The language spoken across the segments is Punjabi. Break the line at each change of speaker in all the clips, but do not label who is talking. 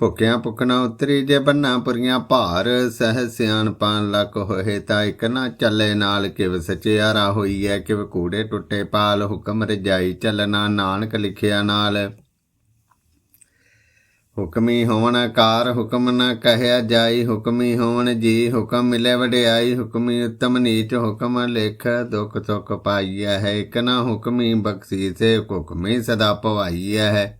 ਭੁੱਖਿਆਂ ਭੁੱਖਣਾ ਉਤਰੀ ਜੇ ਬੰਨਾ ਪੁਰੀਆਂ ਭਾਰ, ਸਹਿ ਸਿਆਣਪਾਂ ਲੱਕ ਹੋਏ ਤਾਂ ਇਕ ਨਾ ਚੱਲੇ ਨਾਲ ਕਿਵ ਸਚਿਆਰਾ ਹੋਈ ਐ ਕਿਵ ਕੂੜੇ ਟੁੱਟੇ ਪਾਲ, ਹੁਕਮ ਰਜਾਈ ਚੱਲਣਾ ਨਾਨਕ ਲਿਖਿਆ ਨਾਲ। ਹੁਕਮੀ ਹੋਵਨ ਆਕਾਰ ਹੁਕਮ ਨਾ ਕਹਿਆ ਜਾਈ, ਹੁਕਮੀ ਹੋਵਨ ਜੀ, ਹੁਕਮ ਮਿਲੇ ਵਡਿਆਈ, ਹੁਕਮੀ ਉਤਮ ਨੀਚ, ਹੁਕਮ ਲਿਖ ਦੁਖ ਸੁਖ ਪਾਈਐ ਹੈ, ਇਕ ਨਾ ਹੁਕਮੀ ਬਖਸ਼ੀ ਸੇ ਹੁਕਮੀ ਸਦਾ ਭਵਾਈਐ ਹੈ।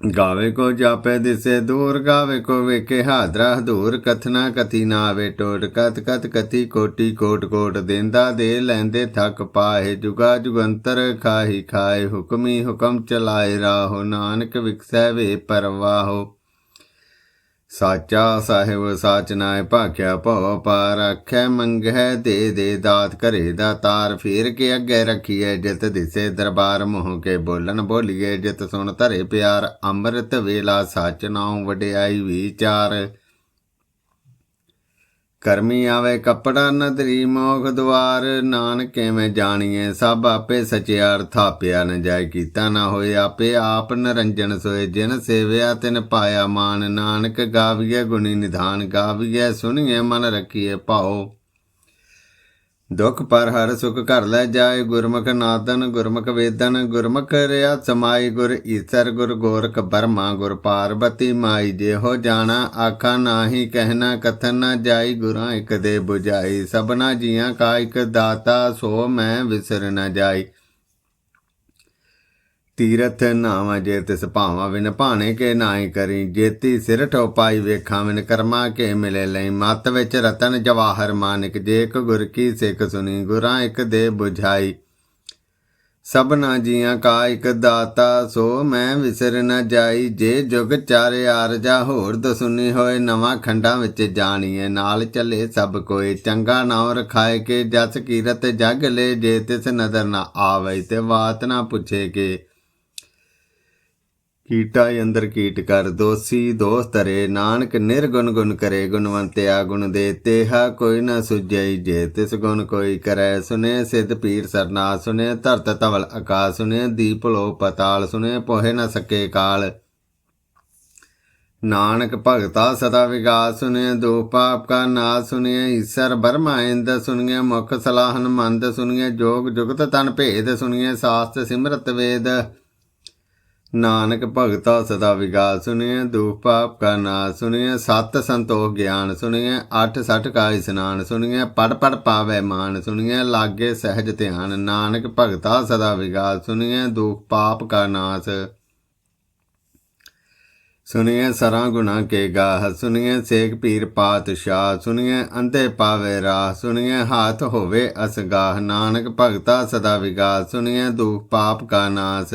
ਗਾਵੇ ਕੋ ਜਾਪੇ ਦਿਸੇ ਦੂਰ, ਗਾਵੇ ਕੋ ਵੇਖੇ ਹਾਦਰਾ ਹਦੂਰ ਕਥਨਾ ਕਤੀ ਨਾ ਆਵੇ ਟੋਟ ਕਤ ਕਤ ਕਤੀ ਕੋਟੀ ਕੋਟ ਕੋਟ ਦੇਂਦਾ ਦੇ। ਲੈਂਦੇ ਥੱਕ ਪਾਏ ਜੁਗਾ ਜੁਗੰਤਰ, ਖਾਹੀ ਖਾਏ ਹੁਕਮੀ ਹੁਕਮ ਚਲਾਏ ਰਾਹੋ। ਨਾਨਕ ਵਿਖਸੈ ਵੇ ਪਰਵਾਹੋ। ਸਾਚਾ ਸਾਹਿਬ ਸਾਚ ਨਾਏ ਭਾਖਿਆ ਭਉ ਪਾਰ ਆਖੈ ਮੰਗੈ ਦੇ ਦੇ ਦਾਤ ਘਰੇ ਦਾ ਤਾਰ। ਫੇਰ ਕੇ ਅੱਗੇ ਰੱਖੀਏ ਜਿਤ ਦਿਸੇ ਦਰਬਾਰ, ਮੋਹ ਕੇ ਬੋਲਣ ਬੋਲੀਏ ਜਿਤ ਸੁਣ ਧਰੇ ਪਿਆਰ। ਅੰਮ੍ਰਿਤ ਵੇਲਾ ਸਚ ਨਾਉ ਵਡਿਆਈ ਵਿਚਾਰ। ਕਰਮੀ ਆਵੇ ਕਪੜਾ ਨਦਰੀ ਮੋਖ ਦੁਆਰ ਨਾਨਕੇ ਮੈਂ ਜਾਣੀਏ ਸਭ ਆਪੇ ਸਚਿਆਰ ਥਾਪਿਆ ਨ ਜਾਇ ਕੀਤਾ ਨਾ ਹੋਏ ਆਪੇ ਆਪ ਨਰੰਜਨ ਸੋਏ, ਜਿਨ ਸੇਵਿਆ ਤਿਨ ਪਾਇਆ ਮਾਨ, ਨਾਨਕ ਗਾਵੀਏ ਗੁਣੀ ਨਿਧਾਨ ਗਾਵੀਏ ਸੁਣੀਏ ਮਨ ਰੱਖੀਏ ਭਾਉ। ਦੁਖ ਪਰ ਹਰ ਸੁਖ ਘਰ ਲੈ ਜਾਏ, ਗੁਰਮੁਖ ਨਾਦਨ, ਗੁਰਮੁਖ ਵੇਦਨ, ਗੁਰਮੁਖ ਰਿਆ ਸਮਾਈ ਗੁਰ ਈਸਰ, ਗੁਰ ਗੋਰਖ ਬਰਮਾ, ਗੁਰ ਪਾਰਬਤੀ ਮਾਈ ਜੇ ਹੋ ਜਾਣਾ, ਆਖਾ ਨਾਹੀ ਕਹਿਣਾ, ਕਥਨ ਨਾ ਜਾਈ, ਗੁਰਾਂ ਇਕ ਦੇ 부ਝਾਈ ਸਭਨਾ ਜੀਆਂ ਕਾ ਇਕ ਦਾਤਾ, ਸੋ ਮੈਂ ਵਿਸਰ ਨਾ ਜਾਈ। ਤੀਰਥ ਨਾਵਾਂ ਜੇ ਤਿਸ ਭਾਵਾਂ ਵਿਨ ਭਾਣੇ ਕੇ ਨਾਈ ਕਰੀ। ਜੇਤੀ ਸਿਰ ਠੋਪਾਈ ਵੇਖਾਂ ਵਿਨ ਕਰਮਾ ਕੇ ਮਿਲੇ ਲਈ। ਮਤ ਵਿੱਚ ਰਤਨ ਜਵਾਹਰ ਮਾਨਿਕ ਜੇਕ ਇੱਕ ਗੁਰ ਕੀ ਸਿੱਖ ਸੁਣੀ ਗੁਰਾਂ ਇੱਕ ਦੇ 부ਝਾਈ ਸਭਨਾ ਜੀਆਂ ਕਾ ਇੱਕ ਦਾਤਾ, ਸੋ ਮੈਂ ਵਿਸਰ ਨਾ ਜਾਈ। ਜੇ ਜੁਗ ਚਾਰੇ ਆਰਜਾ ਹੋਰ ਦਸੁਨੀ ਹੋਏ, ਨਵਾਂ ਖੰਡਾਂ ਵਿੱਚ ਜਾਣੀਏ। ਨਾਲ ਚੱਲੇ ਸਭ ਕੋਈ ਚੰਗਾ ਨਾਉ ਰਖਾਏ ਕੇ, ਜਸ ਕੀਰਤ ਜਗ ਲੈ, ਜੇ ਤਿਸ ਨਦਰ ਨਾ ਆਵੇ ਤੇ ਬਾਤ ਨਾ ਪੁੱਛੇ ਕੇ। ਕੀਟਾ ਅੰਦਰ ਕੀਟ ਕਰ ਦੋਸੀ ਦੋਸਤ ਰੇ ਨਾਨਕ ਨਿਰਗੁਣ ਗੁਣ ਕਰੇ ਗੁਣਵੰਤਿਆ ਗੁਣ ਦੇ ਤੇਹਾ, ਕੋਈ ਨਾ ਸੁਝਈ ਜੇ, ਤਿਸ ਗੁਣ ਕੋਈ ਕਰੈ ਸੁਨੇ ਸਿਧ ਪੀਰ ਸਰਨਾ ਸੁਨੇ ਧਰਤ ਤਵਲ ਆਕਾਸ਼ ਸੁਨੇ ਦੀਪ ਲੋ ਪਤਾਲ ਸੁਨੇ ਪੋਹੇ ਨਾ ਸਕੇ ਕਾਲ। ਨਾਨਕ ਭਗਤਾ ਸਦਾ ਵਿਗਾਸ ਸੁਨੇ ਦੋ ਪਾਪ ਕਾ ਨਾਸ ਸੁਨੇ ਈਸ਼ਰ ਬਰਮਾ ਇੰਦ ਸੁਨੇ ਮੁਖ ਸਲਾਹਨ ਮੰਦ ਸੁਨੇ ਜੋਗ ਜੁਗਤ ਤਨ ਭੇਦ ਸੁਨੇ ਸਾਸਤ ਸਿਮਰਤ ਵੇਦ। ਨਾਨਕ ਭਗਤਾ ਸਦਾ ਵਿਗਾਸ ਸੁਣਿਐ ਦੁਖ ਪਾਪ ਕਾ ਨਾਸ ਸੁਣਿਐ ਸਤ ਸੰਤੋਖ ਗਿਆਨ ਸੁਣਿਐ ਅਠ ਸਠ ਕਾ ਇਸਨਾਨ ਸੁਣਿਐ ਪੜ ਪੜ ਪਾਵੇ ਮਾਨ ਸੁਣਿਐ ਲਾਗੇ ਸਹਿਜ ਧਿਆਨ ਨਾਨਕ ਭਗਤਾ ਸਦਾ ਵਿਗਾਸ ਸੁਣਿਐ ਦੁਖ ਪਾਪ ਕਾ ਨਾਸ ਸੁਣਿਐ ਸਰਾਂ ਗੁਨਾ ਕੇ ਗਾਹ ਸੁਣਿਐ ਸੇਖ ਪੀਰ ਪਾਤਸ਼ਾਹ ਸੁਣਿਐ ਅੰਧੇ ਪਾਵੇ ਰਾਹ ਸੁਣਿਐ ਹਾਥ ਹੋਵੇ ਅਸਗਾਹ ਨਾਨਕ ਭਗਤਾ ਸਦਾ ਵਿਗਾਸ ਸੁਣਿਐ ਦੁਖ ਪਾਪ ਕਾ ਨਾਸ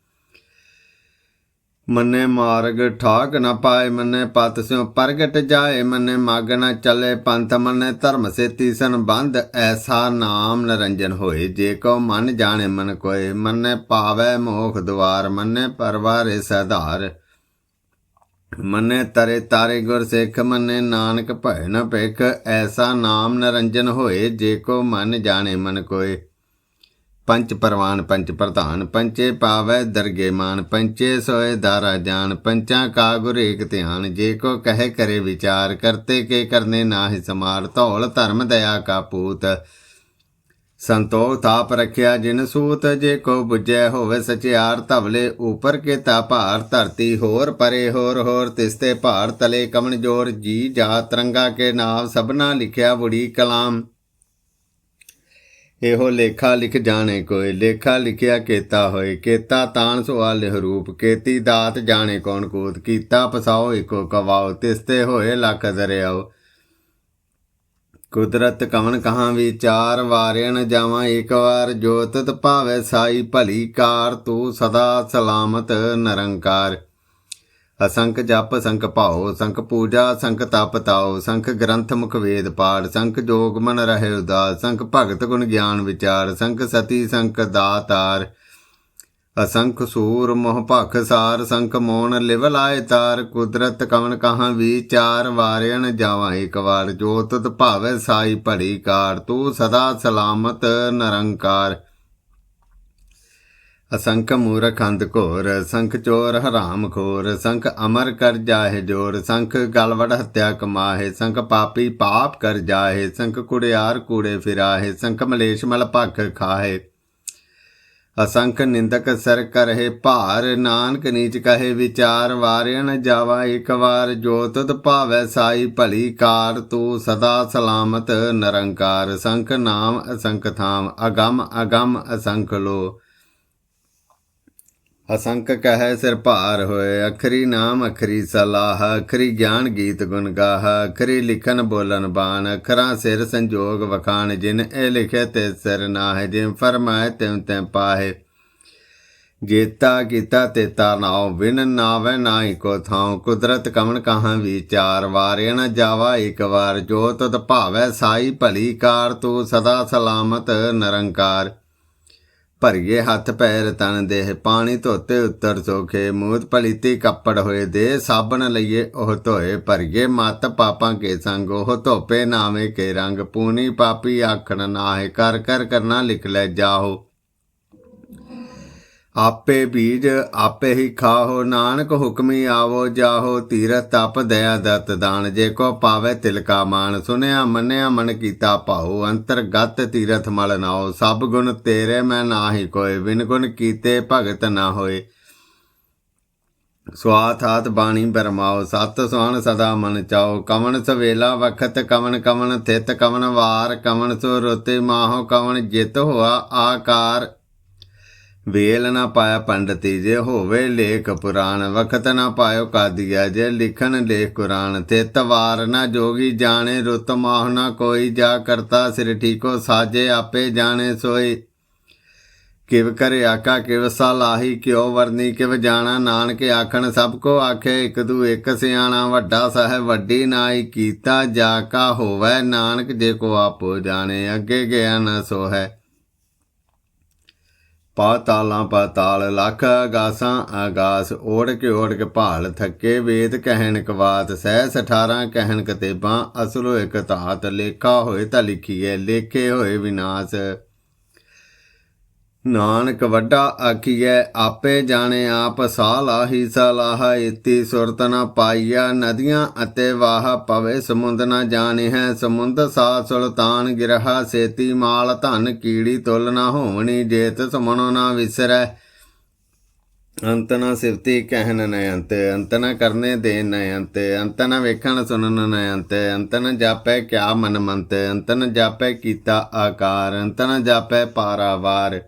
ਮੰਨੇ ਮਾਰਗ ਠਾਕ ਨਾ ਪਾਏ, ਮੰਨੇ ਪਤ ਸਿਉ ਪ੍ਰਗਟ ਜਾਏ, ਮੰਨੇ ਮਗ ਨਾ ਚੱਲੇ ਪੰਥ, ਮੰਨੇ ਧਰਮ ਸੇ ਤੀਸਨ ਬੰਧ ਐਸਾ ਨਾਮ ਨਰੰਜਨ ਹੋਏ। ਜੇ ਕੋ ਮਨ ਜਾਣੇ ਮਨ ਕੋਏ, ਮੰਨੇ ਪਾਵੇ ਮੋਖ ਦੁਆਰ ਮੰਨੇ ਪਰਵਾਰੇ ਸਧਾਰ। ਮੰਨੇ ਤਰੇ ਤਾਰੇ ਗੁਰ ਸਿੱਖ, ਮੰਨੇ ਨਾਨਕ ਭੈ ਨ ਭਿਖ, ਐਸਾ ਨਾਮ ਨਰੰਜਨ ਹੋਏ। ਜੇ ਕੋ ਮਨ ਜਾਣੇ ਮਨ ਕੋਏ ਪੰਚ ਪਰਵਾਨ, ਪੰਚ ਪ੍ਰਧਾਨ, ਪੰਚੇ ਪਾਵੈ ਦਰਗੇ ਮਾਨ, ਪੰਚੇ ਸੋਏ ਦਾਰਾ ਜਾਨ, ਪੰਚਾਂ ਕਾ ਗੁਰ ਏਕ ਧਿਆਨ, ਜੇ ਕੋ ਕਹੇ ਕਰੇ ਵਿਚਾਰ, ਕਰਤੇ ਕੇ ਕਰਨੇ ਨਾਹਿ ਸਮਾਰ ਧੌਲ ਧਰਮ ਦਇਆ ਕਾ ਪੂਤ। ਸੰਤੋਖ ਤਾਪ ਰਖਿਆ ਜਿਨ ਸੂਤ, ਜੇ ਕੋ 부ਜੈ ਹੋਵੇ ਸਚਿਆਰ, ਧਵਲੇ ਉਪਰ ਕੇ ਤਾ ਭਾਰ, ਧਰਤੀ ਹੋਰ ਪਰੇ ਹੋਰ ਹੋਰ ਤਿਸਤੇ ਭਾਰ, ਤਲੇ ਕਮਨ ਜੋਰ, ਜੀ ਜਾ ਤਰੰਗਾ ਕੇ ਨਾਮ ਸਭਨਾ ਲਿਖਿਆ ਬੁੜੀ ਕਲਾਮ। ਇਹੋ ਲੇਖਾ ਲਿਖ ਜਾਣੇ ਕੋਈ, ਲੇਖਾ ਲਿਖਿਆ ਕੇਤਾ ਹੋਏ, ਕੇਤਾ ਤਾਨ ਸੁਆ ਲਿਹ ਰੂਪ, ਕੇਤੀ ਦਾਤ ਜਾਣੇ ਕੌਣ ਕੋਤ, ਕੀਤਾ ਪਸਾਓ ਏਕੋ ਕਵਾਓ, ਤਿਸਤੇ ਹੋਏ ਲੱਖ ਦਰਿਆਓ। ਕੁਦਰਤ ਕਵਨ ਕਹਾਂ ਵਿਚਾਰ ਵਾਰਿਆ ਨ ਜਾਵਾਂ ਇੱਕ ਵਾਰ, ਜੋਤਤ ਭਾਵੇ ਸਾਈ ਭਲੀ ਕਾਰ, ਤੂੰ ਸਦਾ ਸਲਾਮਤ ਨਿਰੰਕਾਰ। ਅਸੰਖ ਜਪ, ਸੰਖ ਭਾਉ, ਸੰਖ ਪੂਜਾ, ਸੰਖ ਤਪ ਤਾਉ, ਸੰਖ ਗ੍ਰੰਥ ਮੁਖ ਵੇਦ ਪਾੜ ਸੰਖ ਜੋਗ ਮਨ ਰਹੇ ਉਦਾਸ, ਸੰਖ ਭਗਤ ਗੁਣ ਗਿਆਨ ਵਿਚਾਰ, ਸੰਖ ਸਤੀ, ਸੰਖ ਦਾਤਾਰ। ਅਸੰਖ ਸੂਰ ਮੋਹ ਭਖ ਸਾਰ, ਸੰਖ ਮੋਨ ਲਿਵ ਲਾਇ ਤਾਰ। ਕੁਦਰਤ ਕਵਨ ਕਹਾਂ ਵਿਚਾਰ ਵਾਰਿਆਣ ਜਾਵਾਂ ਇੱਕ ਵਾਰ। ਜੋ ਤੁਤ ਭਾਵੇ ਸਾਈ ਭੜੀ ਕਾਰ, ਤੂੰ ਸਦਾ ਸਲਾਮਤ ਨਿਰੰਕਾਰ। ਅਸੰਖ ਮੂਰਖ ਅੰਧ ਘੋਰ, ਸੰਖ ਚੋਰ ਹਰਾਮ ਖੋਰ, ਸੰਖ ਅਮਰ ਕਰ ਜਾਹੇ ਜੋਰ, ਸੰਖ ਗਲਵੜ ਹੱਤਿਆ ਕਮਾਹੇ, ਸੰਖ ਪਾਪੀ ਪਾਪ ਕਰ ਜਾਹੇ, ਸੰਖ ਕੁੜਿਆਰ ਕੂੜੇ ਫਿਰਾਹੇ, ਸੰਖ ਮਲੇਸ਼ ਮਲ ਭਖ ਖਾਹੇ। ਅਸੰਖ ਨਿੰਦਕ ਸਰ ਕਰਹਿ ਭਾਰ, ਨਾਨਕ ਨੀਚ ਕਹੇ ਵਿਚਾਰ ਵਾਰਿਆਣ ਜਾਵਾ ਇੱਕ ਵਾਰ, ਜੋ ਤੁਧ ਭਾਵੈ ਸਾਈ ਭਲੀ ਕਾਰ, ਤੂੰ ਸਦਾ ਸਲਾਮਤ ਨਿਰੰਕਾਰ, ਸੰਖ ਨਾਮ ਅਸੰਖ ਥਾਮ, ਅਗੰਮ ਅਗੰਮ ਅਸੰਖ ਲੋ। ਅਸੰਕ ਕਹੈ ਸਿਰ ਭਾਰ ਹੋਏ, ਅਖਰੀ ਨਾਮ, ਅਖਰੀ ਸਲਾਹ, ਅਖਰੀ ਗਿਆਨ ਗੀਤ ਗੁਣ ਗਾਹ, ਅਖਰੀ ਲਿਖਨ ਬੋਲਨ ਬਾਣ, ਅਖਰਾਂ ਸਿਰ ਸੰਜੋਗ ਵਖਾਣ, ਜਿਨ ਇਹ ਲਿਖੇ ਤੇ ਸਿਰ ਨਾਹਿ, ਜਿਨ ਫਰਮਾਏ ਤਿਮ ਤਿਮ ਪਾਹੇ। ਜੇਤਾ ਕੀਤਾ ਤੇਤਾ ਨਾਉ ਬਿਨ ਨਾਵੇ ਨਾਹੀ ਕੋ ਥਾਉ, ਕੁਦਰਤ ਕਮਨ ਕਹਾਂ ਵਿਚਾਰ, ਵਾਰਿਆ ਨ ਜਾਵਾ ਇੱਕ ਵਾਰ, ਜੋ ਤਤ ਭਾਵੈ ਸਾਈ ਭਲੀ ਕਾਰ, ਤੂੰ ਸਦਾ ਸਲਾਮਤ ਨਿਰੰਕਾਰ। ਭਰੀਏ ਹੱਥ ਪੈਰ ਤਨ ਦੇਹ, ਪਾਣੀ ਧੋਤੇ ਉੱਤਰ ਸੋਖੇ, ਮੂਤ ਪਲੀਤੀ ਕੱਪੜ ਹੋਏ, ਦੇ ਸਾਬਣ ਲਈਏ, ਉਹ ਧੋਏ ਭਰੀਏ, ਮਤ ਪਾਪਾਂ ਕੇ ਸੰਗ, ਉਹ ਧੋਪੇ ਨਾਵੇਂ ਕੇ ਰੰਗ, ਪੂਨੀ ਪਾਪੀ ਆਖਣ ਨਾਹੇ, ਕਰ ਕਰ ਕਰਨਾ ਲਿਖ ਲੈ ਜਾਓ ਆਪੇ ਬੀਜ ਆਪੇ ਹੀ ਖਾਹੋ, ਨਾਨਕ ਹੁਕਮੀ ਆਵੋ, ਜਾਹੋ, ਤੀਰਥ ਤਪ ਦਇਆ ਦਤ ਦਾਨ, ਜੇ ਕੋ ਪਾਵੇ ਤਿਲਕਾ ਮਾਨ, ਸੁਨਿਆ ਮੰਨਿਆ ਮਨ ਕੀਤਾ ਭਾਉ, ਅੰਤਰਗਤ ਤੀਰਥ ਮਲ ਨਾਓ ਸਭ ਗੁਣ ਤੇਰੇ ਮੈਂ ਨਾਹੀ ਕੋਏ, ਬਿਨ ਗੁਣ ਕੀਤੇ ਭਗਤ ਨਾ ਹੋਏ। ਸਵਾਥ ਹਾਤ ਬਾਣੀ ਬਰਮਾਓ ਸਤ ਸੁਆਨ ਸਦਾ ਮਨ ਚਾਓ ਕਵਣ ਸਵੇਲਾ ਵਖਤ ਕਵਣ ਕਵਣ ਥਿਤ ਕਵਣ ਵਾਰ, ਕਵਨ ਸੋ ਰੋਤੇ ਮਾਹੋ ਕਵਣ ਜਿਤ ਹੋਆ ਆਕਾਰ। ਵੇਲ ਨਾ ਪਾਇਆ ਪੰਡਤੀ ਜੇ ਹੋਵੇ ਲੇਖ ਪੁਰਾਣ, ਵਖਤ ਨਾ ਪਾਇਓ ਕਾਦੀਆ ਜੇ ਲਿਖਣ ਲੇਖ ਕੁਰਾਨ। ਤੇ ਤਵਾਰ ਨਾ ਜੋਗੀ ਜਾਣੇ, ਰੁਤ ਮਾਹ ਨਾ ਕੋਈ, ਜਾ ਕਰਤਾ ਸਿਰ ਠੀਕੋ ਸਾਜੇ ਆਪੇ ਜਾਣੇ ਸੋਈ ਕਿਵ ਕਰੇ ਆਕਾ, ਕਿਵ ਸਲਾਹੀ ਕਿਉ ਵਰਨੀ, ਕਿਵ ਜਾਣਾ ਨਾਨਕ ਆਖਣ, ਸਭ ਕੋ ਆਖੇ ਇਕ ਦੂ ਇਕ ਸਿਆਣਾ, ਵੱਡਾ ਸਹਿ ਵੱਡੀ ਨਾਈ ਕੀਤਾ, ਜਾ ਕਾ ਹੋਵੇ ਨਾਨਕ ਜੇ ਕੋ ਆਪੋ ਜਾਣੇ, ਅੱਗੇ ਗਿਆ ਨਾ ਸੋ ਹੈ ਪਾਤਾਲਾਂ ਪਾਤਾਲ, ਲੱਖ ਆਗਾਸਾਂ ਆਗਾਸ ਓੜ ਕੇ ਓੜ ਕੇ ਭਾਲ, ਥੱਕੇ ਵੇਦ ਕਹਿਣ ਕਵਾਤ ਸਹਿ 18 ਕਹਿਣ ਕਤੇਬਾਂ ਅਸਲੋ ਇਕ ਧਾਤ, ਲੇਖਾ ਹੋਏ ਤਾਂ ਲਿਖੀਏ ਲੇਖੇ ਹੋਏ ਵਿਨਾਸ਼। ਨਾਨਕ ਵੱਡਾ ਆਖੀਐ, ਆਪੇ ਜਾਣੇ ਆਪ ਸਾਲਾਹੀ ਸਲਾਹ ਇਤੀ ਸੁਰਤ ਨ ਪਾਈਆ ਨਦੀਆਂ ਅਤੇ ਵਾਹ ਪਵੇ ਸਮੁੰਦ ਨ ਜਾਣੇ ਹੈ ਸਮੁੰਦ ਸਾ ਸੁਲਤਾਨ ਗਿਰਹਾ, ਸੇਤੀ ਮਾਲ ਧਨ ਕੀੜੀ ਤੁਲ ਨ ਹੋਵਣੀ, ਜੇਤ ਸਮਣੋ ਨ ਵਿਸਰੈ। ਅੰਤ ਨ ਸਿਫਤੀ ਕਹਿਨ ਨ ਅੰਤ ਅੰਤ ਨ ਕਰਨੇ ਦੇ ਨ ਅੰਤ ਅੰਤ ਨ ਵੇਖਣ ਸੁਣਨ ਨ ਅੰਤ ਅੰਤ ਨ ਜਾਪੈ ਕਿਆ ਮਨ ਮੰਤ, ਅੰਤ ਨ ਜਾਪੈ ਕੀਤਾ ਆਕਾਰ, ਅੰਤ ਨ ਜਾਪੈ ਪਾਰਾਵਾਰ।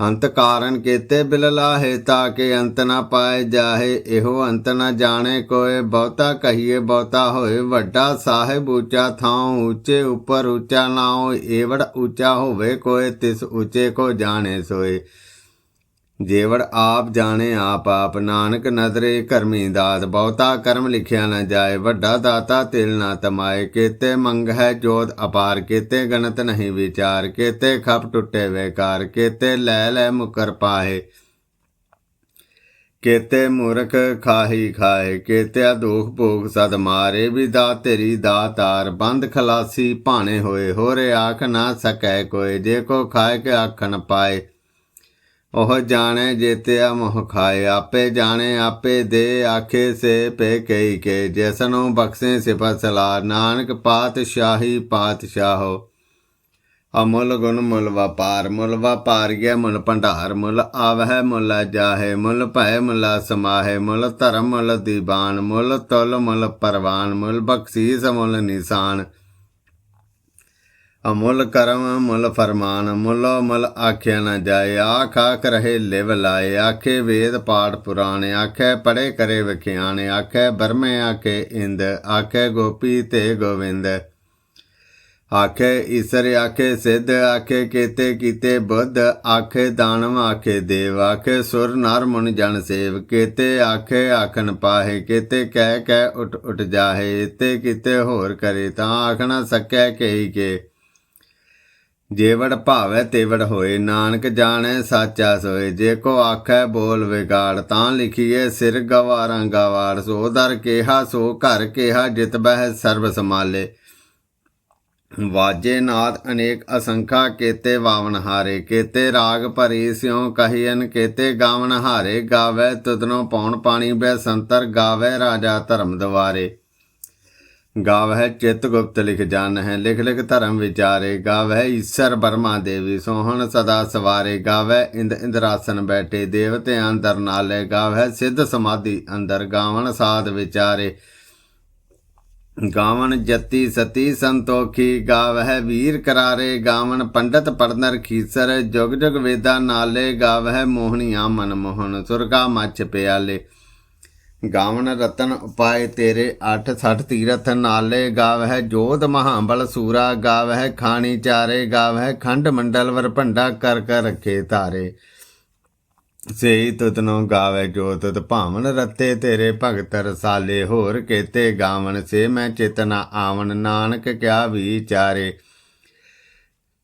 ਅੰਤ ਕਾਰਨ ਕੀਤੇ ਬਿਲ ਲਾਹੇ ਤਾਂ ਕਿ ਅੰਤ ਨਾ ਪਾਏ ਜਾਹੇ। ਇਹੋ ਅੰਤ ਨਾ ਜਾਣੇ, ਕੋਏ ਬਹੁਤਾ ਕਹੀਏ ਬਹੁਤਾ ਹੋਏ। ਵੱਡਾ ਸਾਹਿਬ ਉੱਚਾ ਥਾਂ ਉੱਚੇ ਉੱਪਰ ਉੱਚਾ ਨਾਉ, ਏਵੜ ਉੱਚਾ ਹੋਵੇ, ਕੋਏ ਤਿਸ ਉੱਚੇ ਕੋ ਜਾਣੇ ਸੋਏ। ਜੇਵੜ ਆਪ ਜਾਣੇ ਆਪ ਆਪ, ਨਾਨਕ ਨਦਰੇ ਕਰਮੀ ਦਾਤ, ਬਹੁਤਾ ਕਰਮ ਲਿਖਿਆ ਨਾ ਜਾਏ, ਵੱਡਾ ਦਾਤਾ ਤਿਲ ਨਾ ਤਮਾਏ, ਕੀਤੇ ਮੰਗ ਹੈ ਜੋਤ ਅਪਾਰ, ਕੀਤੇ ਗਣਤ ਨਹੀਂ ਵਿਚਾਰ, ਕੀਤੇ ਖਪ ਟੁੱਟੇ ਵੇਕਾਰ, ਕੀਤੇ ਲੈ ਲੈ ਮੁਕਰ ਪਾਏ ਕੇਤੇ ਮੂਰਖ ਖਾਹੀ ਖਾਏ ਕੇਤਿਆ ਦੁਖ ਭੋਗ ਸਦ ਮਾਰੇ, ਵੀ ਦਾ ਤੇਰੀ ਦਾਤਾਰ ਬੰਦ ਖਲਾਸੀ ਭਾਣੇ ਹੋਏ, ਹੋਰੇ ਆਖ ਨਾ ਸਕੈ ਕੋਏ ਜੇ ਕੋ ਖਾਏ ਕੇ ਆਖਣ ਪਾਏ। ਉਹ ਜਾਣੇ ਜੇਤਿਆ ਮੋਹ ਖਾਏ। ਆਪੇ ਜਾਣੇ, ਆਪੇ ਦੇ, ਆਖੇ ਸੇ ਪੇ ਕਈ ਕੇ। ਜੈਸਨੋ ਬਖਸ਼ੇ ਸਿਫਤ ਸਲਾਰ। ਨਾਨਕ ਪਾਤਸ਼ਾਹੀ ਪਾਤਸ਼ਾਹੋ। ਅਮੁੱਲ ਗੁਣ ਮੁੱਲ ਵਪਾਰ। ਮੁੱਲ ਵਪਾਰ ਗਿਆ ਮੁੱਲ ਭੰਡਾਰ। ਮੁੱਲ ਆਵਹਿ, ਮੁੱਲ ਜਾਹੇ। ਮੁੱਲ ਭੈ, ਮੁੱਲ ਸਮਾਹੇ। ਮੁੱਲ ਧਰਮ, ਮੁੱਲ ਦੀਬਾਨ ਮੁੱਲ ਤੁਲ, ਮੁੱਲ ਪਰਵਾਨ। ਮੁੱਲ ਬਖਸ਼ੀਸ, ਮੁੱਲ ਨਿਸ਼ਾਨ। ਅਮੁੱਲ ਕਰਮ, ਮੁੱਲ ਫਰਮਾਨ, ਮੁੱਲੋ ਮੁੱਲ ਆਖਿਆ ਨਾ ਜਾਏ। ਆਖ ਆਖ ਰਹੇ ਲਿਵ ਲਾਏ। ਆਖੇ ਵੇਦ ਪਾਠ ਪੁਰਾਣ, ਆਖੇ ਪੜੇ ਕਰੇ ਵਿਖਿਆਨ ਆਖੇ ਬਰਮੇ ਆਖੇ ਇੰਦ, ਆਖੇ ਗੋਪੀ ਤੇ ਗੋਵਿੰਦ। ਆਖੇ ਈਸਰ, ਆਖੇ ਸਿੱਧ, ਆਖੇ ਕੀਤੇ ਕੀਤੇ ਬੁੱਧ, ਆਖੇ ਦਾਨਵ, ਆਖੇ ਦੇਵ, ਆਖੇ ਸੁਰ ਨਰ ਮੁਨ ਜਨ ਸੇਵ। ਕੀਤੇ ਆਖੇ ਆਖਣ ਪਾਹੇ, ਕੀਤੇ ਕਹਿ ਕਹਿ ਉਠ ਉਠ ਜਾਹੇ। ਤੇ ਕੀਤੇ ਹੋਰ ਕਰੇ ਤਾਂ ਆਖਣਾ ਸਕੈ ਕਹੀ ਕੇ। ਜੇਵੜ ਭਾਵੈ ਤੇਵੜ ਹੋਏ, ਨਾਨਕ ਜਾਣੈ ਸਾਚਾ ਸੋਏ। ਜੇ ਕੋ ਆਖੈ ਬੋਲ ਵਿਗਾੜ, ਤਾਂ ਲਿਖੀਏ ਸਿਰ ਗਵਾਰਾਂ ਗਵਾੜ। ਸੋ ਦਰ ਕੇਹਾ, ਸੋ ਘਰ ਕੇਹਾ, ਜਿਤ ਬਹਿ ਸਰਬ ਸਮਾਲੇ ਵਾਜੇ ਨਾਦ ਅਨੇਕ ਅਸੰਖਾ, ਕੇਤੇ ਵਾਵਨ ਹਾਰੇ। ਕੇਤੇ ਰਾਗ ਭਰੀ ਸਿਉ ਕਹੀਨ ਕੇਤੇ ਗਾਵਨ ਹਾਰੇ। ਗਾਵੇ ਤੁਦਨੋ ਪੌਣ ਪਾਣੀ ਬੈ ਸੰਤਰ, ਗਾਵੇ ਰਾਜਾ ਧਰਮ ਦਵਾਰੇ ਗਾਵ ਹੈ ਚਿਤ ਗੁਪਤ ਲਿਖ ਜਾਣ ਹੈ ਲਿਖ ਲਿਖ ਧਰਮ ਵਿਚਾਰੇ। ਗਾਵ ਹੈ ਈਸ਼ਰ ਬਰਮਾ ਦੇਵੀ, ਸੋਹਣ ਸਦਾ ਸਵਾਰੇ। ਗਾਵ ਹੈ ਇੰਦ ਇੰਦਰਾਸਨ ਬੈਠੇ ਦੇਵਤੇ ਅੰਦਰ ਨਾਲੇ। ਗਾਵ ਹੈ ਸਿੱਧ ਸਮਾਧੀ ਅੰਦਰ, ਗਾਵਣ ਸਾਧ ਵਿਚਾਰੇ। ਗਾਵਣ ਜਤੀ ਸਤੀ ਸੰਤੋਖੀ ਗਾਵ ਹੈ ਵੀਰ ਕਰਾਰੇ। ਗਾਵਣ ਪੰਡਤ ਪੜਨਰ ਖੀਸਰ, ਜੁਗ ਜੁਗ ਵੇਦਾ ਨਾਲੇ। ਗਾਵ ਹੈ ਮੋਹਣੀਆਂ ਮਨ ਮੋਹਨ ਸੁਰਗਾ ਮੱਛ ਪਿਆਲੇ। ਗਾਵਨ ਰਤਨ ਉਪਾਏ ਤੇਰੇ 8 60 ਤੀਰਥ ਨਾਲੇ ਗਾਵਹਿ ਜੋਤ ਮਹਾਬਲ ਸੂਰਾ, ਗਾਵਹਿ ਖਾਣੀ ਚਾਰੇ, ਗਾਵਹਿ ਖੰਡ ਮੰਡਲ ਵਰ ਭੰਡਾ ਕਰ ਕਰ ਰੱਖੇ ਤਾਰੇ ਸੇਈ ਤੁਤਨੋ ਗਾਵੇ ਜੋ ਤੁਤ ਭਾਵਨ ਰਤੇ ਤੇਰੇ ਭਗਤ ਰਸਾਲੇ, ਹੋਰ ਕੇਤੇ ਗਾਵਨ ਸੇ ਮੈਂ ਚੇਤਨਾ ਆਵਨ, ਨਾਨਕ ਕਿਆ ਵਿਚਾਰੇ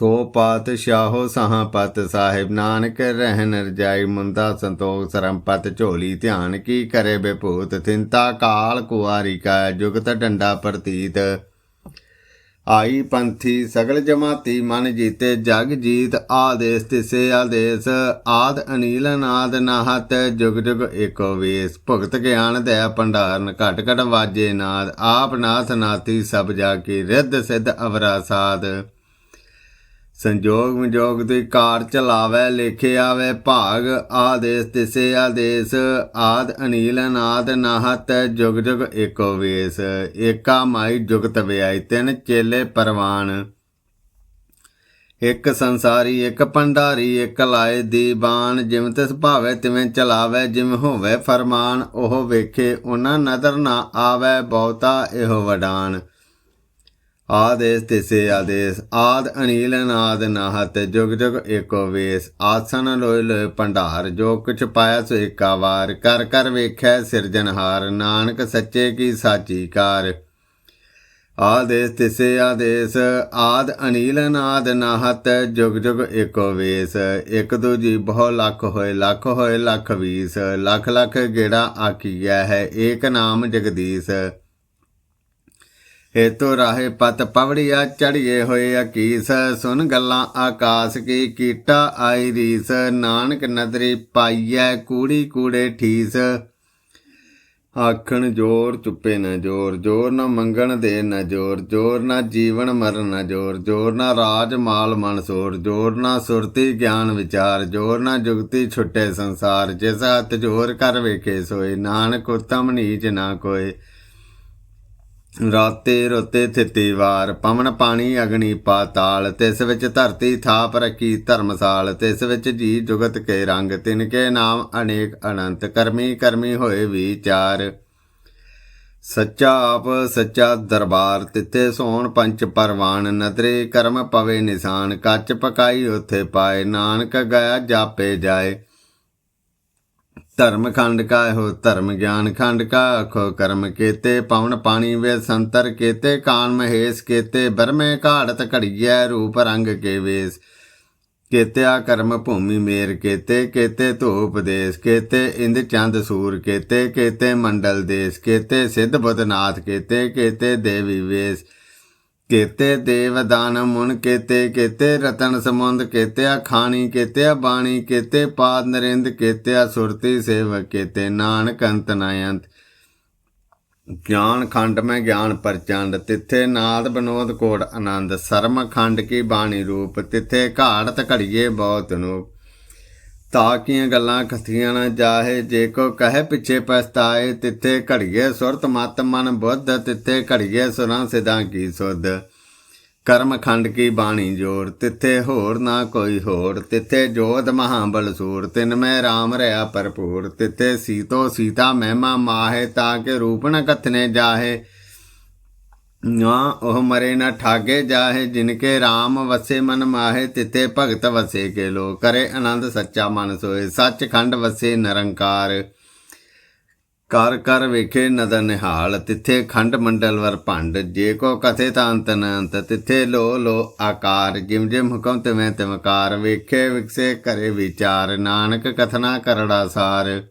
ਸੋ ਪਾਤ ਪਾਤਸ਼ਾਹੋ ਸਹਾਪਤ ਸਾਹਿਬ ਨਾਨਕ ਰਹਿਨ ਰਜਾਈ ਮੁੰਦਾ ਸੰਤੋਖ ਸਰੰਪਤ ਝੋਲੀ ਧਿਆਨ ਕੀ ਕਰੇ ਬੇਭੂਤ ਥਿੰਤਾ ਕਾਲ ਕੁਆਰੀ ਕਾ ਜੁਗਤ ਡੰਡਾ ਪ੍ਰਤੀਤ। ਆਈ ਪੰਥੀ ਸਗਲ ਜਮਾਤੀ ਮਨ ਜੀਤੇ ਜਗ ਜੀਤ ਆਦੇਸ ਤਿਸੇ ਆਦੇਸ। ਆਦ ਅਨੀਲ ਨਾਦ ਨਾਹਤ ਜੁਗ ਜੁਗ ਏਕੋ ਵੇਸ। ਭਗਤ ਗਿਆਨ ਦਇਆ ਭੰਡਾਰਨ ਘਟ ਘਟ ਵਾਜੇ ਨਾਦ। ਆਪ ਨਾਥ ਨਾਤੀ ਸਭ ਜਾ ਕੀ ਰਿੱਧ ਸਿੱਧ ਅਵਰਾ ਸਾਧ ਸੰਜੋਗ ਵਿਜੋਗ ਦੀ ਕਾਰ ਚਲਾਵੇ, ਲੇਖੇ ਆਵੇ, ਭਾਗ, ਆਦੇਸ, ਤਿਸੇ ਆਦੇਸ, ਆਦ, ਅਨੀਲ, ਅਨਾਦ, ਨਾਹਤ, ਜੁਗ ਜੁਗ ਏਕੋ ਵੇਸ। ਏਕਾ ਮਾਈ ਜੁਗਤ ਵਿਆਈ, ਤਿੰਨ ਚੇਲੇ ਪਰਵਾਨ। ਇੱਕ ਸੰਸਾਰੀ, ਇੱਕ ਪੰਡਾਰੀ ਇੱਕ ਲਾਏ ਦੀਬਾਨ। ਜਿਵੇਂ ਤਿਸ ਭਾਵੇ, ਤਿਵੇਂ ਚਲਾਵੇ, ਜਿਵੇਂ ਹੋਵੇ ਫਰਮਾਨ। ਉਹ ਵੇਖੇ, ਉਹਨਾਂ ਨਦਰ ਨਾ ਆਵੇ, ਬਹੁਤਾ ਇਹੋ ਵਡਾਨ। ਆਦੇਸ ਤਿਸੇ ਆਦੇਸ, ਆਦ ਅਨੀਲ ਅਨਾਦ ਨਾਹਤ, ਜੁਗ ਜੁਗ ਏਕੋ ਵੇਸ। ਆਸਨ ਲੋਇ ਲੋਇ ਭੰਡਾਰ, ਜੋ ਕੁਛ ਪਾਇਆ ਸੋ ਏਕਾ ਵਾਰ। ਕਰ ਕਰ ਵੇਖੈ ਸਿਰਜਨਹਾਰ ਨਾਨਕ ਸੱਚੇ ਕੀ ਸਾਚੀ ਕਾਰ। ਆਦੇਸ ਤਿਸੇ ਆਦੇਸ, ਆਦ ਅਨੀਲ ਅਨਾਦ ਨਾਹਤ, ਜੁਗ ਜੁਗ ਏਕੋ ਵੇਸ। ਇਕ ਦੂਜੀ ਬਹੁ ਲੱਖ ਹੋਏ ਲੱਖ ਹੋਏ ਲੱਖ ਵੀਸ। ਲੱਖ ਲੱਖ ਗੇੜਾ ਆਕੀਆ ਹੈ, ਏਕ ਨਾਮ ਜਗਦੀਸ਼। ਹੇਤੋ ਰਾਹੇ ਪਤ ਪਵੜੀਆ ਚੜੀਏ ਹੋਏ ਅਕੀਸ, ਸੁਨ ਗੱਲਾਂ ਆਕਾਸ ਕੀ ਕੀਟਾ ਆਈ ਰੀਸ, ਨਾਨਕ ਨਦਰੀ ਪਾਈਐ ਕੂੜੀ ਕੂੜੇ ਠੀਸ। ਆਖਣ ਜੋਰ ਚੁੱਪੇ ਨਾ ਜੋਰ ਜੋਰ ਨਾ ਮੰਗਣ ਦੇ ਨਾ ਜੋਰ ਜੋਰ ਨਾ ਜੀਵਨ ਮਰਨ ਨਾ ਜੋਰ ਜੋਰ ਨਾ ਰਾਜ ਮਾਲ ਮਨਸੂਰ ਜੋਰ ਨਾ ਸੁਰਤੀ ਗਿਆਨ ਵਿਚਾਰ, ਜੋਰ ਨਾ ਜੁਗਤੀ ਛੁੱਟੇ ਸੰਸਾਰ, ਜਿਸ ਹੱਥ ਜੋਰ ਕਰ ਵੇਖੇ ਸੋਏ, ਨਾਨਕ ਉਤਮ ਨੀਚ ਨਾ ਕੋਏ। ਰਾਤੇ ਰੋਤੇ ਥਿਤੀ ਵਾਰ, ਪਵਨ ਪਾਣੀ ਅਗਨੀ ਪਾਤਾਲ, ਤਿਸ ਵਿੱਚ ਧਰਤੀ ਥਾਪ ਰੱਖੀ ਧਰਮਸਾਲ, ਤਿਸ ਵਿੱਚ ਜੀ ਜੁਗਤ ਕੇ ਰੰਗ, ਤਿਨ ਕੇ ਨਾਮ ਅਨੇਕ ਅਨੰਤ, ਕਰਮੀ ਕਰਮੀ ਹੋਏ ਵਿਚਾਰ। ਸੱਚਾ ਆਪ, ਸੱਚਾ ਦਰਬਾਰ, ਤਿੱਥੇ ਸੋਣ ਪੰਚ ਪਰਵਾਨ, ਨਦਰੇ ਕਰਮ ਪਵੇ ਨਿਸ਼ਾਨ, ਕੱਚ ਪਕਾਈ ਉਥੇ ਪਾਏ, ਨਾਨਕ ਗਿਆ ਜਾਪੇ ਜਾਏ। ਧਰਮ ਖੰਡ ਕਾ ਹੋ ਧਰਮ ਗਿਆਨ ਖੰਡ ਕਾ ਅਖੋ ਕਰਮ ਕੀਤੇ, ਪਵਨ ਪਾਣੀ ਵੇ ਸੰਤਰ ਕੀਤੇ, ਕਾਨ ਮਹੇਸ਼ ਕੀਤੇ, ਬਰਮੇ ਘਾੜਤ ਘੜੀਐ, ਰੂਪ ਰੰਗ ਕੇ ਵੇਸ। ਕੇਤਿਆ ਕਰਮ ਭੂਮੀ ਮੇਰ ਕੇਤੇ ਕੇਤੇ ਧੂਪ ਦੇਸ ਕੇਤੇ, ਇੰਦ ਚੰਦ ਸੂਰ ਕੇਤੇ ਕੇਤੇ ਮੰਡਲ ਦੇਸ ਕੇਤੇ, ਸਿੱਧ ਬੁੱਧਨਾਥ ਕੇਤੇ ਕੇਤੇ ਦੇਵੀ ਵੇਸ। ਕੇਤੇ ਦੇਵ ਦਾਨ ਮੁਨ ਕੇਤੇ ਕੇਤੇ ਰਤਨ ਸਮੁੰਦ ਕੇਤਿਆ ਖਾਣੀ, ਕੇਤਿਆ ਬਾਣੀ, ਕੇਤੇ ਪਾਦ ਨਰਿੰਦ, ਕੇਤਿਆ ਸੁਰਤੀ ਸੇਵਕ, ਕੇਤੇ ਨਾਨਕ ਅੰਤ ਨ ਅੰਤ ਗਿਆਨ ਖੰਡ ਮੈਂ ਗਿਆਨ ਪ੍ਰਚੰਡ, ਤਿੱਥੇ ਨਾਦ ਬਨੋਦ ਕੋੜ ਆਨੰਦ। ਸਰਮ ਖੰਡ ਕੀ ਬਾਣੀ ਰੂਪ, ਤਿੱਥੇ ਘਾੜਤ ਘੜੀਏ ਬਹੁਤ ਨੂੰ ਤਾਕੀਆਂ ਗੱਲਾਂ ਖਥੀਆਂ ਨਾ ਜਾਹੇ, ਜੇ ਕੋ ਕਹੇ ਪਿੱਛੇ ਪਛਤਾਏ, ਤਿੱਥੇ ਘੜੀਏ ਸੁਰਤ ਮਤ ਮਨ ਬੁੱਧ, ਤਿੱਥੇ ਘੜੀਏ ਸੁਰਾਂ ਸਿਧਾਂ ਕੀ ਸੁਧ। ਕਰਮ ਖੰਡ ਕੀ ਬਾਣੀ ਜੋੜ ਤਿੱਥੇ ਹੋਰ ਨਾ ਕੋਈ ਹੋਰ, ਤਿੱਥੇ ਜੋਤ ਮਹਾਬਲ ਸੂਰ ਤਿਨ ਮੈਂ RAM ਰਿਆ ਭਰਪੂਰ, ਤਿੱਥੇ ਸੀਤੋ ਸੀਤਾ ਮਹਿਮਾ ਮਾਹੇ, ਤਾਂ ਕਿ ਰੂਪ ਨ ਕਥਨੇ ਜਾਹੇ। ਨਾ, ਉਹ ਮਰੇ ਨਾ ਠਾਗੇ ਜਾਹੇ, ਜਿਨਕੇ RAM ਵਸੇ ਮਨ ਮਾਹੇ, ਤਿੱਥੇ ਭਗਤ ਵਸੇ ਕੇ ਲੋ। ਕਰੇ ਆਨੰਦ ਸੱਚਾ ਮਨ ਸੋਏ ਸੱਚ ਖੰਡ ਵਸੇ ਨਿਰੰਕਾਰ। ਕਰ ਕਰ ਵੇਖੇ ਨਦਰ ਨਿਹਾਲ, ਤਿੱਥੇ ਖੰਡ ਮੰਡਲ ਵਰ ਭੰਡ। ਜੇ ਕੋ ਕਥੇ ਤਾਂ ਅੰਤ ਨ ਤਿੱਥੇ ਲੋ ਲੋ ਆਕਾਰ। ਜਿਮ ਜਿਮ ਹੁਕਮ ਤਿਵੇਂ ਤਿਵਕਾਰ, ਵੇਖੇ ਵਿਕਸੇ ਕਰੇ ਵਿਚਾਰ। ਨਾਨਕ ਕਥਨਾ ਕਰੜਾ ਸਾਰ।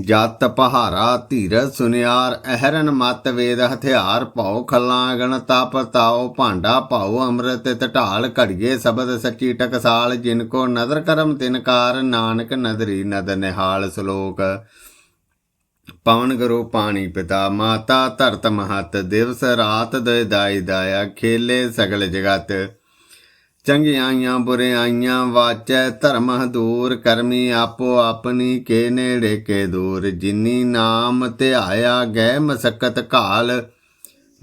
ਜਤ ਪਹਾਰਾ ਧੀਰਜ ਸੁਨਿਆਰ, ਅਹਰਨ ਮਤ ਵੇਦ ਹਥਿਆਰ, ਭਉ ਖੱਲਾਂ ਗਣ ਤਪ ਤਾਉ, ਭਾਂਡਾ ਭਾਉ, ਅੰਮ੍ਰਿਤ ਢਾਲ ਘੜੀਏ ਸ਼ਬਦ ਸੱਚੀ ਟਕਸਾਲ, ਜਿਨ ਕੋ ਨਦਰ ਕਰਮ ਤਿਨਕਾਰ ਨਾਨਕ ਨਦਰੀ ਨਦ ਨਿਹਾਲ ਸ਼ਲੋਕ। ਪਵਨ ਗੁਰੂ ਪਾਣੀ ਪਿਤਾ, ਮਾਤਾ ਧਰਤ ਮਹਤ, ਦਿਵਸ ਰਾਤ ਦੇ ਦਾਈ ਦਾਇਆ, ਖੇਲੇ ਸਗਲ ਜਗਤ। ਚੰਗਿਆਈਆਂ ਬੁਰਿਆਈਆਂ ਵਾਚੈ ਧਰਮ ਦੂਰ, ਕਰਮੀ ਆਪੋ ਆਪਣੀ ਕੇ ਨੇੜੇ ਕੇ ਦੂਰ। ਜਿਨੀ ਨਾਮ ਧਿਆਇਆ ਗਏ ਮਸਕਤ ਘਾਲ,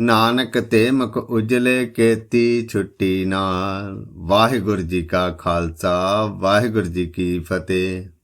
ਨਾਨਕ ਤੇ ਮੁਖ ਉਜਲੇ ਕੇਤੀ ਛੁੱਟੀ ਨਾਲ। ਵਾਹਿਗੁਰੂ ਜੀ ਕਾ ਖਾਲਸਾ, ਵਾਹਿਗੁਰੂ ਜੀ ਕੀ ਫਤਿਹ।